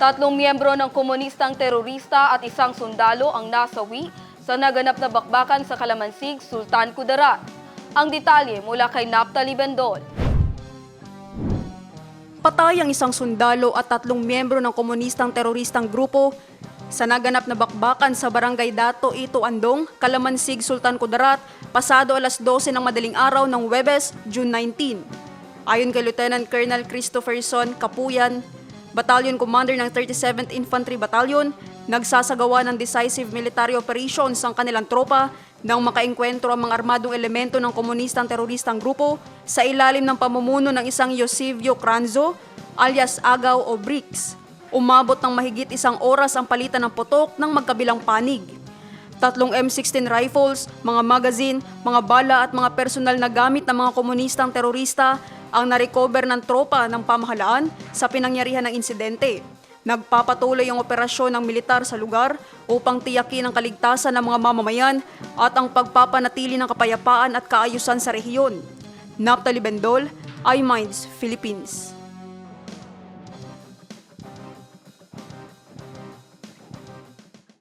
Tatlong miyembro ng komunistang terorista at isang sundalo ang nasawi sa naganap na bakbakan sa Kalamansig, Sultan Kudarat. Ang detalye mula kay Naptali Bendol. Patay ang isang sundalo at tatlong miyembro ng komunistang teroristang grupo sa naganap na bakbakan sa barangay Dato Ito Andong, Kalamansig, Sultan Kudarat, pasado alas 12 ng madaling araw ng Webes, June 19. Ayon kay Lieutenant Colonel Christopherson Kapuyan, Battalion Commander ng 37th Infantry Battalion, nagsasagawa ng decisive military operations ang kanilang tropa nang makaengkwentro ang mga armadong elemento ng komunistang teroristang grupo sa ilalim ng pamumuno ng isang Yosivio Cranzo alias Agaw o Bricks. Umabot ng mahigit isang oras ang palitan ng putok ng magkabilang panig. Tatlong M16 rifles, mga magazine, mga bala at mga personal na gamit ng mga komunistang terorista ang narecover ng tropa ng pamahalaan sa pinangyarihan ng insidente. Nagpapatuloy ang operasyon ng militar sa lugar upang tiyakin ang kaligtasan ng mga mamamayan at ang pagpapanatili ng kapayapaan at kaayusan sa rehiyon. Naptali Bendol, iMinds, Philippines.